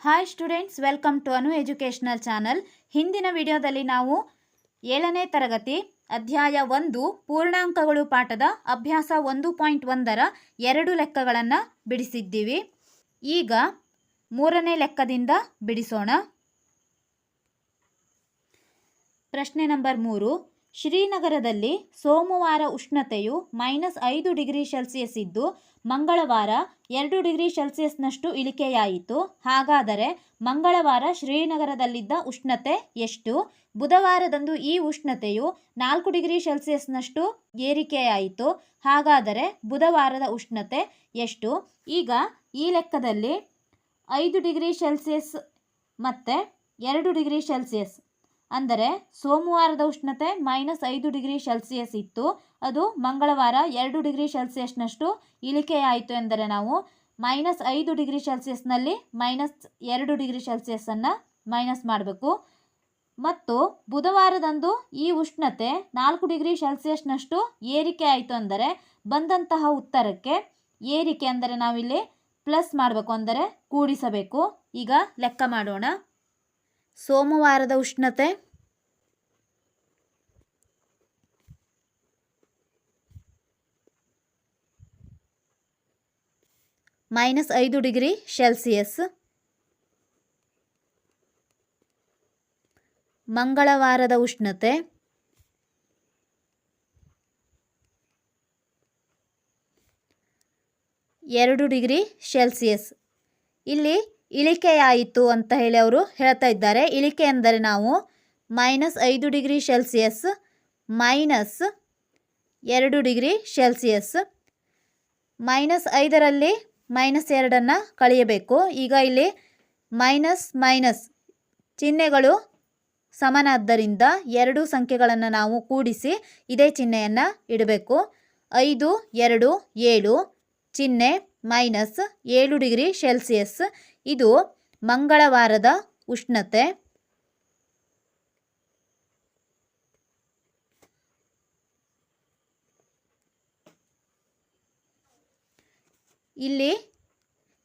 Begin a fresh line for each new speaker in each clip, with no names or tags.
Hi students welcome to Anu educational channel ಹಿಂದಿನ ವಿಡಿಯೋದಲ್ಲಿ ನಾವು ಏಳನೇ ತರಗತಿ ಅಧ್ಯಾಯ ಒಂದು ಪೂರ್ಣಾಂಕಗಳು ಪಾಠದ ಅಭ್ಯಾಸ ಒಂದು ಪಾಯಿಂಟ್ ಒಂದರ ಎರಡು ಲೆಕ್ಕಗಳನ್ನು ಬಿಡಿಸಿದ್ದೀವಿ. ಈಗ ಮೂರನೇ ಲೆಕ್ಕದಿಂದ ಬಿಡಿಸೋಣ. ಪ್ರಶ್ನೆ ನಂಬರ್ ಮೂರು. ಶ್ರೀನಗರದಲ್ಲಿ ಸೋಮವಾರ ಉಷ್ಣತೆಯು ಮೈನಸ್ ಐದು ಡಿಗ್ರಿ ಸೆಲ್ಸಿಯಸ್ ಇದ್ದು, ಮಂಗಳವಾರ ಎರಡು ಡಿಗ್ರಿ ಸೆಲ್ಸಿಯಸ್ನಷ್ಟು ಇಳಿಕೆಯಾಯಿತು. ಹಾಗಾದರೆ ಮಂಗಳವಾರ ಶ್ರೀನಗರದಲ್ಲಿದ್ದ ಉಷ್ಣತೆ ಎಷ್ಟು? ಬುಧವಾರದಂದು ಈ ಉಷ್ಣತೆಯು ನಾಲ್ಕು ಡಿಗ್ರಿ ಸೆಲ್ಸಿಯಸ್ನಷ್ಟು ಏರಿಕೆಯಾಯಿತು. ಹಾಗಾದರೆ ಬುಧವಾರದ ಉಷ್ಣತೆ ಎಷ್ಟು? ಈಗ ಈ ಲೆಕ್ಕದಲ್ಲಿ ಐದು ಡಿಗ್ರಿ ಸೆಲ್ಸಿಯಸ್ ಮತ್ತು ಎರಡು ಡಿಗ್ರಿ ಸೆಲ್ಸಿಯಸ್ ಅಂದರೆ ಸೋಮವಾರದ ಉಷ್ಣತೆ ಮೈನಸ್ ಐದು ಡಿಗ್ರಿ ಸೆಲ್ಸಿಯಸ್ ಇತ್ತು. ಅದು ಮಂಗಳವಾರ ಎರಡು ಡಿಗ್ರಿ ಸೆಲ್ಸಿಯಸ್ನಷ್ಟು ಇಳಿಕೆಯಾಯಿತು ಎಂದರೆ ನಾವು ಮೈನಸ್ ಐದು ಡಿಗ್ರಿ ಸೆಲ್ಸಿಯಸ್ನಲ್ಲಿ ಮೈನಸ್ ಎರಡು ಡಿಗ್ರಿ ಸೆಲ್ಸಿಯಸ್ಸನ್ನು ಮೈನಸ್ ಮಾಡಬೇಕು. ಮತ್ತು ಬುಧವಾರದಂದು ಈ ಉಷ್ಣತೆ ನಾಲ್ಕು ಡಿಗ್ರಿ ಸೆಲ್ಸಿಯಸ್ನಷ್ಟು ಏರಿಕೆ ಆಯಿತು ಅಂದರೆ ಬಂದಂತಹ ಉತ್ತರಕ್ಕೆ ಏರಿಕೆ ಅಂದರೆ ನಾವಿಲ್ಲಿ ಪ್ಲಸ್ ಮಾಡಬೇಕು ಅಂದರೆ ಕೂಡಿಸಬೇಕು. ಈಗ ಲೆಕ್ಕ ಮಾಡೋಣ. ಸೋಮವಾರದ ಉಷ್ಣತೆ? ಮೈನಸ್ ಐದು ಡಿಗ್ರಿ ಸೆಲ್ಸಿಯಸ್. ಮಂಗಳವಾರದ ಉಷ್ಣತೆ? ಎರಡು ಡಿಗ್ರಿ ಸೆಲ್ಸಿಯಸ್. ಇಲ್ಲಿ ಇಳಿಕೆಯಾಯಿತು ಅಂತ ಹೇಳಿ ಅವರು ಹೇಳ್ತಾ ಇದ್ದಾರೆ. ಇಳಿಕೆ ಎಂದರೆ ನಾವು ಮೈನಸ್ ಐದು ಡಿಗ್ರಿ ಸೆಲ್ಸಿಯಸ್ ಮೈನಸ್ ಎರಡು ಡಿಗ್ರಿ ಸೆಲ್ಸಿಯಸ್ ಮೈನಸ್ ಐದರಲ್ಲಿ ಮೈನಸ್ ಎರಡನ್ನು ಕಳೆಯಬೇಕು. ಈಗ ಇಲ್ಲಿ ಮೈನಸ್ ಮೈನಸ್ ಚಿಹ್ನೆಗಳು ಸಮನಾದ್ದರಿಂದ ಎರಡು ಸಂಖ್ಯೆಗಳನ್ನು ನಾವು ಕೂಡಿಸಿ ಇದೇ ಚಿಹ್ನೆಯನ್ನು ಇಡಬೇಕು. ಐದು, ಎರಡು, ಏಳು ಚಿಹ್ನೆ ಮೈನಸ್ ಏಳು ಡಿಗ್ರಿ ಸೆಲ್ಸಿಯಸ್ ಇದು ಮಂಗಳವಾರದ ಉಷ್ಣತೆ. ಇಲ್ಲಿ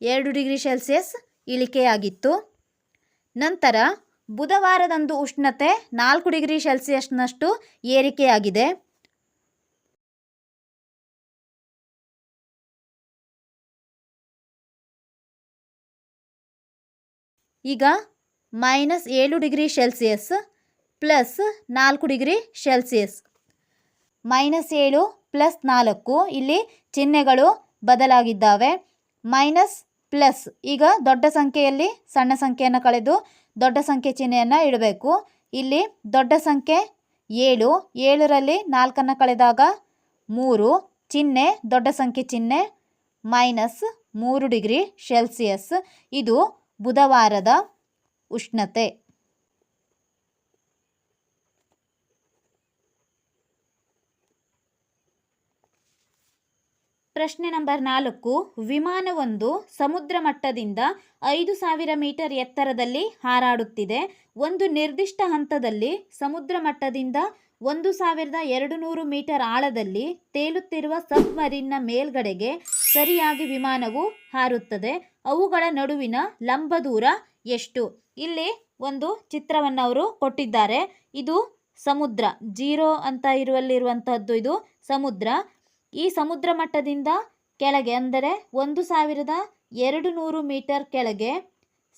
ಎರಡು ಡಿಗ್ರಿ ಸೆಲ್ಸಿಯಸ್ ಇಳಿಕೆಯಾಗಿತ್ತು. ನಂತರ ಬುಧವಾರದಂದು ಉಷ್ಣತೆ ನಾಲ್ಕು ಡಿಗ್ರಿ ಸೆಲ್ಸಿಯಸ್ನಷ್ಟು ಏರಿಕೆಯಾಗಿದೆ. ಈಗ ಮೈನಸ್ ಏಳು ಡಿಗ್ರಿ ಸೆಲ್ಸಿಯಸ್ ಪ್ಲಸ್ ನಾಲ್ಕು ಡಿಗ್ರಿ ಸೆಲ್ಸಿಯಸ್. ಮೈನಸ್ ಏಳು ಪ್ಲಸ್ ನಾಲ್ಕು, ಇಲ್ಲಿ ಚಿಹ್ನೆಗಳು ಬದಲಾಗಿದ್ದಾವೆ. ಮೈನಸ್ ಪ್ಲಸ್, ಈಗ ದೊಡ್ಡ ಸಂಖ್ಯೆಯಲ್ಲಿ ಸಣ್ಣ ಸಂಖ್ಯೆಯನ್ನು ಕಳೆದು ದೊಡ್ಡ ಸಂಖ್ಯೆ ಚಿಹ್ನೆಯನ್ನು ಇಡಬೇಕು. ಇಲ್ಲಿ ದೊಡ್ಡ ಸಂಖ್ಯೆ ಏಳು, ಏಳರಲ್ಲಿ ನಾಲ್ಕನ್ನು ಕಳೆದಾಗ ಮೂರು, ಚಿಹ್ನೆ, ದೊಡ್ಡ ಸಂಖ್ಯೆ ಚಿಹ್ನೆ ಮೈನಸ್ ಮೂರು ಡಿಗ್ರಿ ಸೆಲ್ಸಿಯಸ್. ಇದು ಬುಧವಾರದ ಉಷ್ಣತೆ. ಪ್ರಶ್ನೆ ನಂಬರ್ ನಾಲ್ಕು. ವಿಮಾನವೊಂದು ಸಮುದ್ರ ಮಟ್ಟದಿಂದ ಐದು ಸಾವಿರ ಮೀಟರ್ ಎತ್ತರದಲ್ಲಿ ಹಾರಾಡುತ್ತಿದೆ. ಒಂದು ನಿರ್ದಿಷ್ಟ ಹಂತದಲ್ಲಿ ಸಮುದ್ರ ಮಟ್ಟದಿಂದ ಒಂದು ಸಾವಿರದ ಎರಡು ನೂರು ಮೀಟರ್ ಆಳದಲ್ಲಿ ತೇಲುತ್ತಿರುವ ಸಬ್ಮರೀನ್ನ ಮೇಲ್ಗಡೆಗೆ ಸರಿಯಾಗಿ ವಿಮಾನವು ಹಾರುತ್ತದೆ. ಅವುಗಳ ನಡುವಿನ ಲಂಬ ದೂರ ಎಷ್ಟು? ಇಲ್ಲಿ ಒಂದು ಚಿತ್ರವನ್ನು ಅವರು ಕೊಟ್ಟಿದ್ದಾರೆ. ಇದು ಸಮುದ್ರ. ಜೀರೋ ಅಂತ ಇರುವಲ್ಲಿರುವಂತಹದ್ದು ಇದು ಸಮುದ್ರ. ಈ ಸಮುದ್ರ ಮಟ್ಟದಿಂದ ಕೆಳಗೆ ಅಂದರೆ ಒಂದು ಸಾವಿರದ ಎರಡು ನೂರು ಮೀಟರ್ ಕೆಳಗೆ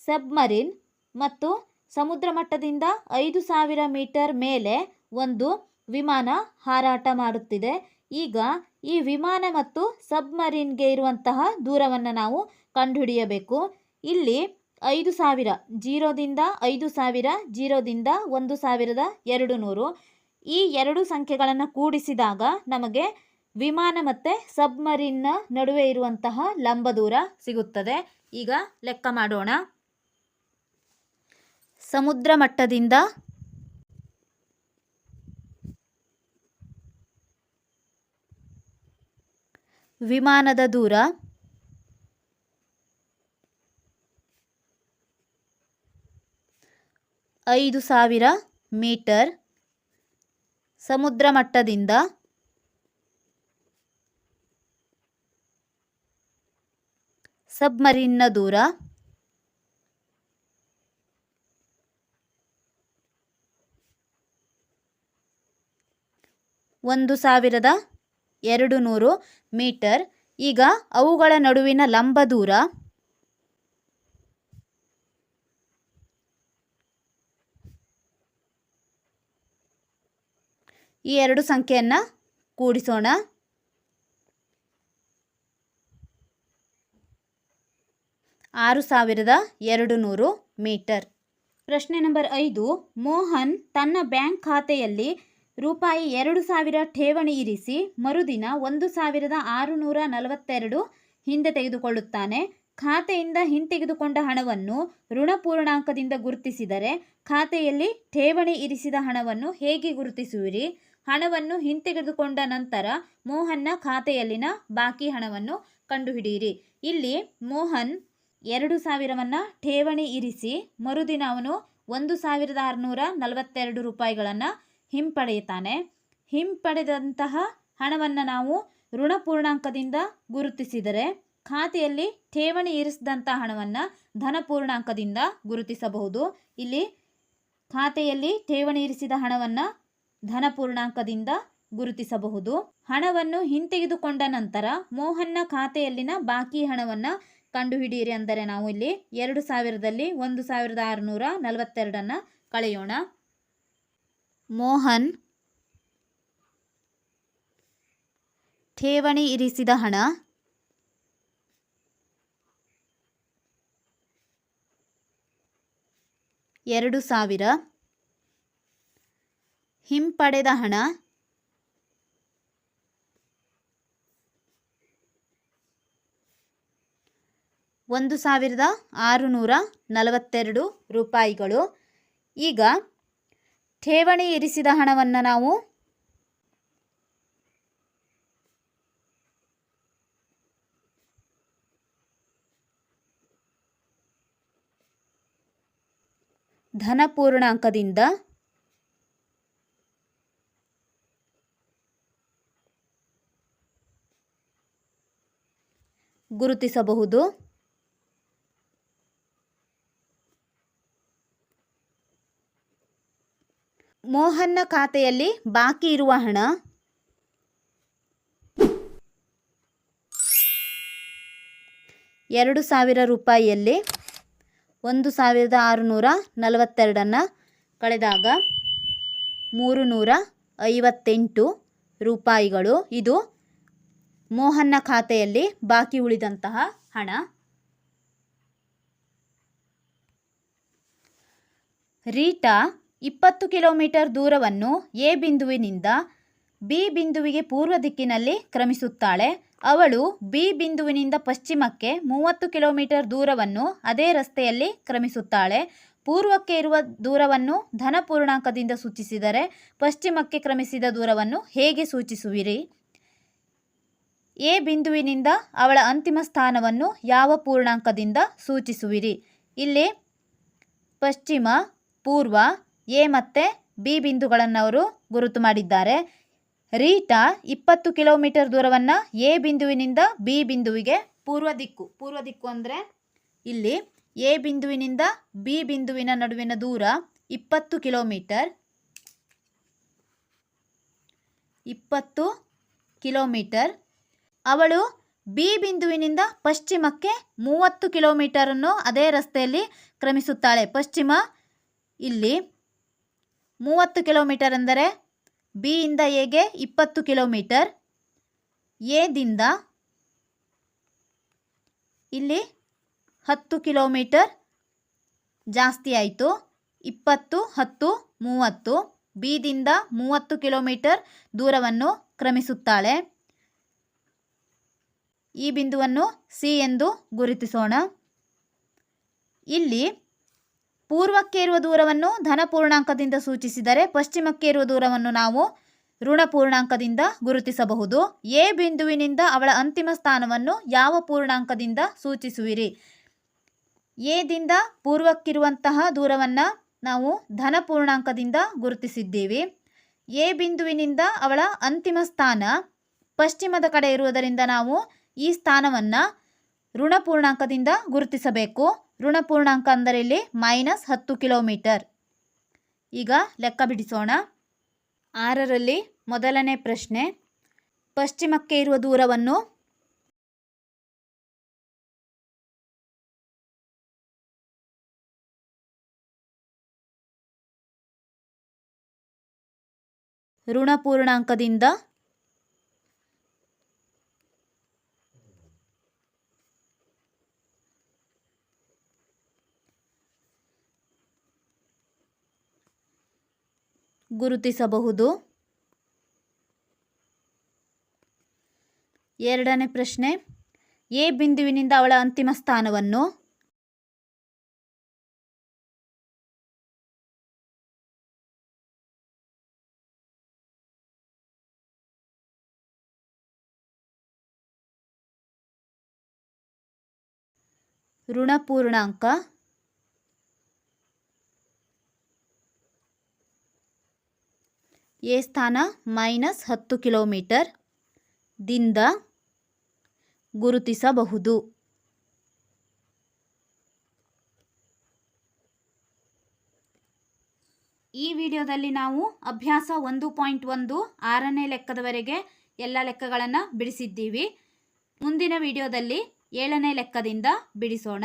ಸಬ್ಮರೀನ್ ಮತ್ತು ಸಮುದ್ರ ಮಟ್ಟದಿಂದ ಐದು ಸಾವಿರ ಮೀಟರ್ ಮೇಲೆ ಒಂದು ವಿಮಾನ ಹಾರಾಟ ಮಾಡುತ್ತಿದೆ. ಈಗ ಈ ವಿಮಾನ ಮತ್ತು ಸಬ್ಮರೀನ್ಗೆ ಇರುವಂತಹ ದೂರವನ್ನು ನಾವು ಕಂಡುಹಿಡಿಯಬೇಕು. ಇಲ್ಲಿ ಐದು ಸಾವಿರ ಜೀರೋದಿಂದ ಐದು ಸಾವಿರ ಜೀರೋದಿಂದ ಒಂದು ಸಾವಿರದ ಎರಡು ನೂರು. ಈ ಎರಡು ಸಂಖ್ಯೆಗಳನ್ನು ಕೂಡಿಸಿದಾಗ ನಮಗೆ ವಿಮಾನ ಮತ್ತು ಸಬ್ಮರೀನ್ನ ನಡುವೆ ಇರುವಂತಹ ಲಂಬ ದೂರ ಸಿಗುತ್ತದೆ. ಈಗ ಲೆಕ್ಕ ಮಾಡೋಣ. ಸಮುದ್ರ ಮಟ್ಟದಿಂದ ವಿಮಾನದ ದೂರ. ಐದು ಸಾವಿರ ಮೀಟರ್. ಸಮುದ್ರ ಮಟ್ಟದಿಂದ. ಸಬ್ಮರಿನ್ನ ದೂರ. ಒಂದು ಸಾವಿರದ ಎರಡು ನೂರು ಮೀಟರ್. ಈಗ ಅವುಗಳ ನಡುವಿನ ಲಂಬ ದೂರ. ಈ ಎರಡು ಸಂಖ್ಯೆಯನ್ನು ಕೂಡಿಸೋಣ. ಆರು ಸಾವಿರದ ಎರಡು ನೂರು ಮೀಟರ್. ಪ್ರಶ್ನೆ ನಂಬರ್ ಐದು, ಮೋಹನ್ ತನ್ನ ಬ್ಯಾಂಕ್ ಖಾತೆಯಲ್ಲಿ ರೂಪಾಯಿ ಎರಡು ಸಾವಿರ ಠೇವಣಿ ಇರಿಸಿ ಮರುದಿನ ಒಂದು ಸಾವಿರದ ಆರುನೂರ ನಲವತ್ತೆರಡು ಹಿಂದೆ ತೆಗೆದುಕೊಳ್ಳುತ್ತಾನೆ. ಖಾತೆಯಿಂದ ಹಿಂತೆಗೆದುಕೊಂಡ ಹಣವನ್ನು ಋಣಪೂರ್ಣಾಂಕದಿಂದ ಗುರುತಿಸಿದರೆ ಖಾತೆಯಲ್ಲಿ ಠೇವಣಿ ಇರಿಸಿದ ಹಣವನ್ನು ಹೇಗೆ ಗುರುತಿಸುವಿರಿ? ಹಣವನ್ನು ಹಿಂತೆಗೆದುಕೊಂಡ ನಂತರ ಮೋಹನ್ನ ಖಾತೆಯಲ್ಲಿನ ಬಾಕಿ ಹಣವನ್ನು ಕಂಡುಹಿಡಿಯಿರಿ. ಇಲ್ಲಿ ಮೋಹನ್ ಎರಡು ಸಾವಿರವನ್ನು ಠೇವಣಿ ಇರಿಸಿ ಮರುದಿನ ಅವನು ಒಂದು ಸಾವಿರದ ಆರುನೂರ ನಲವತ್ತೆರಡು ರೂಪಾಯಿಗಳನ್ನು ಹಿಂಪಡೆಯುತ್ತಾನೆ. ಹಿಂಪಡೆದಂತಹ ಹಣವನ್ನು ನಾವು ಋಣಪೂರ್ಣಾಂಕದಿಂದ ಗುರುತಿಸಿದರೆ ಖಾತೆಯಲ್ಲಿ ಠೇವಣಿ ಇರಿಸಿದಂಥ ಹಣವನ್ನು ಧನಪೂರ್ಣಾಂಕದಿಂದ ಗುರುತಿಸಬಹುದು. ಇಲ್ಲಿ ಖಾತೆಯಲ್ಲಿ ಠೇವಣಿ ಇರಿಸಿದ ಹಣವನ್ನು ಧನಪೂರ್ಣಾಂಕದಿಂದ ಗುರುತಿಸಬಹುದು. ಹಣವನ್ನು ಹಿಂತೆಗೆದುಕೊಂಡ ನಂತರ ಮೋಹನ್ನ ಖಾತೆಯಲ್ಲಿನ ಬಾಕಿ ಹಣವನ್ನು ಕಂಡುಹಿಡಿಯಿರಿ ಅಂದರೆ ನಾವು ಇಲ್ಲಿ ಎರಡು ಸಾವಿರದಲ್ಲಿ ಒಂದು ಸಾವಿರದ ಆರುನೂರ ನಲವತ್ತೆರಡನ್ನು ಕಳೆಯೋಣ. ಮೋಹನ್ ಠೇವಣಿ ಇರಿಸಿದ ಹಣ. ಎರಡು ಸಾವಿರ. ಹಿಂಪಡೆದ ಹಣ. ಒಂದು ಸಾವಿರದ ಆರುನೂರ ನಲವತ್ತೆರಡು ರೂಪಾಯಿಗಳು. ಈಗ ಠೇವಣಿ ಇರಿಸಿದ ಹಣವನ್ನು ನಾವು ಧನ ಪೂರ್ಣಾಂಕದಿಂದ ಗುರುತಿಸಬಹುದು. ಮೋಹನ್ನ ಖಾತೆಯಲ್ಲಿ ಬಾಕಿ ಇರುವ ಹಣ? ಎರಡು ಸಾವಿರ ರೂಪಾಯಿಯಲ್ಲಿ ಒಂದು ಸಾವಿರದ ಆರುನೂರ ನಲವತ್ತೆರಡನ್ನು ಕಳೆದಾಗ ಮೂರು ನೂರ ಐವತ್ತೆಂಟು ರೂಪಾಯಿಗಳು. ಇದು ಮೋಹನ್ನ ಖಾತೆಯಲ್ಲಿ ಬಾಕಿ ಉಳಿದಂತಹ ಹಣ. ರೀಟಾ ಇಪ್ಪತ್ತು ಕಿಲೋಮೀಟರ್ ದೂರವನ್ನು ಎ ಬಿಂದುವಿನಿಂದ ಬಿ ಬಿಂದುವಿಗೆ ಪೂರ್ವ ದಿಕ್ಕಿನಲ್ಲಿ ಕ್ರಮಿಸುತ್ತಾಳೆ. ಅವಳು ಬಿ ಬಿಂದುವಿನಿಂದ ಪಶ್ಚಿಮಕ್ಕೆ ಮೂವತ್ತು ಕಿಲೋಮೀಟರ್ ದೂರವನ್ನು ಅದೇ ರಸ್ತೆಯಲ್ಲಿ ಕ್ರಮಿಸುತ್ತಾಳೆ. ಪೂರ್ವಕ್ಕೆ ಇರುವ ದೂರವನ್ನು ಧನ ಪೂರ್ಣಾಂಕದಿಂದ ಸೂಚಿಸಿದರೆ ಪಶ್ಚಿಮಕ್ಕೆ ಕ್ರಮಿಸಿದ ದೂರವನ್ನು ಹೇಗೆ ಸೂಚಿಸುವಿರಿ? ಎ ಬಿಂದುವಿನಿಂದ ಅವಳ ಅಂತಿಮ ಸ್ಥಾನವನ್ನು ಯಾವ ಪೂರ್ಣಾಂಕದಿಂದ ಸೂಚಿಸುವಿರಿ? ಇಲ್ಲಿ ಪಶ್ಚಿಮ, ಪೂರ್ವ ಎ ಮತ್ತು ಬಿ ಬಿಂದುಗಳನ್ನು ಅವರು ಗುರುತು ಮಾಡಿದ್ದಾರೆ. ರೀಟಾ ಇಪ್ಪತ್ತು ಕಿಲೋಮೀಟರ್ ದೂರವನ್ನು ಎ ಬಿಂದುವಿನಿಂದ ಬಿ ಬಿಂದುವಿಗೆ ಪೂರ್ವ ದಿಕ್ಕು. ಪೂರ್ವ ದಿಕ್ಕು ಅಂದರೆ ಇಲ್ಲಿ ಎ ಬಿಂದುವಿನಿಂದ ಬಿ ಬಿಂದುವಿನ ನಡುವಿನ ದೂರ ಇಪ್ಪತ್ತು ಕಿಲೋಮೀಟರ್. ಇಪ್ಪತ್ತು ಕಿಲೋಮೀಟರ್. ಅವಳು ಬಿ ಬಿಂದುವಿನಿಂದ ಪಶ್ಚಿಮಕ್ಕೆ ಮೂವತ್ತು ಕಿಲೋಮೀಟರನ್ನು ಅದೇ ರಸ್ತೆಯಲ್ಲಿ ಕ್ರಮಿಸುತ್ತಾಳೆ. ಪಶ್ಚಿಮ ಇಲ್ಲಿ ಮೂವತ್ತು ಕಿಲೋಮೀಟರ್ ಅಂದರೆ ಬಿಯಿಂದ ಎಗೆ ಇಪ್ಪತ್ತು ಕಿಲೋಮೀಟರ್. ಎದಿಂದ ಇಲ್ಲಿ ಹತ್ತು ಕಿಲೋಮೀಟರ್. ಜಾಸ್ತಿ ಆಯಿತು. ಇಪ್ಪತ್ತು, ಹತ್ತು, ಮೂವತ್ತು. ಬಿದಿಂದ ಮೂವತ್ತು ಕಿಲೋಮೀಟರ್ ದೂರವನ್ನು ಕ್ರಮಿಸುತ್ತಾಳೆ. ಈ ಬಿಂದುವನ್ನು ಸಿ ಎಂದು ಗುರುತಿಸೋಣ. ಇಲ್ಲಿ ಪೂರ್ವಕ್ಕೆ ಇರುವ ದೂರವನ್ನು ಧನ ಪೂರ್ಣಾಂಕದಿಂದ ಸೂಚಿಸಿದರೆ ಪಶ್ಚಿಮಕ್ಕೆ ಇರುವ ದೂರವನ್ನು ನಾವು ಋಣ ಪೂರ್ಣಾಂಕದಿಂದ ಗುರುತಿಸಬಹುದು. ಎ ಬಿಂದುವಿನಿಂದ ಅವಳ ಅಂತಿಮ ಸ್ಥಾನವನ್ನು ಯಾವ ಪೂರ್ಣಾಂಕದಿಂದ ಸೂಚಿಸುವಿರಿ? ಎದಿಂದ ಪೂರ್ವಕ್ಕಿರುವಂತಹ ದೂರವನ್ನು ನಾವು ಧನ ಪೂರ್ಣಾಂಕದಿಂದ ಗುರುತಿಸಿದ್ದೀವಿ. ಎ ಬಿಂದುವಿನಿಂದ ಅವಳ ಅಂತಿಮ ಸ್ಥಾನ ಪಶ್ಚಿಮದ ಕಡೆ ಇರುವುದರಿಂದ ನಾವು ಈ ಸ್ಥಾನವನ್ನು ಋಣ ಪೂರ್ಣಾಂಕದಿಂದ ಗುರುತಿಸಬೇಕು. ಋಣ ಪೂರ್ಣಾಂಕ ಅಂದರೆ ಇಲ್ಲಿ ಮೈನಸ್ ಹತ್ತು ಕಿಲೋಮೀಟರ್ ಈಗ ಲೆಕ್ಕ ಬಿಡಿಸೋಣ. ಆರರಲ್ಲಿ ಮೊದಲನೇ ಪ್ರಶ್ನೆ, ಪಶ್ಚಿಮಕ್ಕೆ ಇರುವ ದೂರವನ್ನು ಋಣ ಪೂರ್ಣಾಂಕದಿಂದ ಗುರುತಿಸಬಹುದು? ಎರಡನೇ ಪ್ರಶ್ನೆ ಎ ಬಿಂದುವಿನಿಂದ ಅವಳ ಅಂತಿಮ ಸ್ಥಾನವನ್ನು? ಋಣ ಎ ಸ್ಥಾನ ಮೈನಸ್ ಹತ್ತು ಕಿಲೋಮೀಟರ್. ದಿಂದ ಗುರುತಿಸಬಹುದು. ಈ ವಿಡಿಯೋದಲ್ಲಿ ನಾವು ಅಭ್ಯಾಸ ಒಂದು ಪಾಯಿಂಟ್ ಒಂದು ಆರನೇ ಲೆಕ್ಕದವರೆಗೆ ಎಲ್ಲ ಲೆಕ್ಕಗಳನ್ನು ಬಿಡಿಸಿದ್ದೀವಿ. ಮುಂದಿನ ವಿಡಿಯೋದಲ್ಲಿ ಏಳನೇ ಲೆಕ್ಕದಿಂದ ಬಿಡಿಸೋಣ.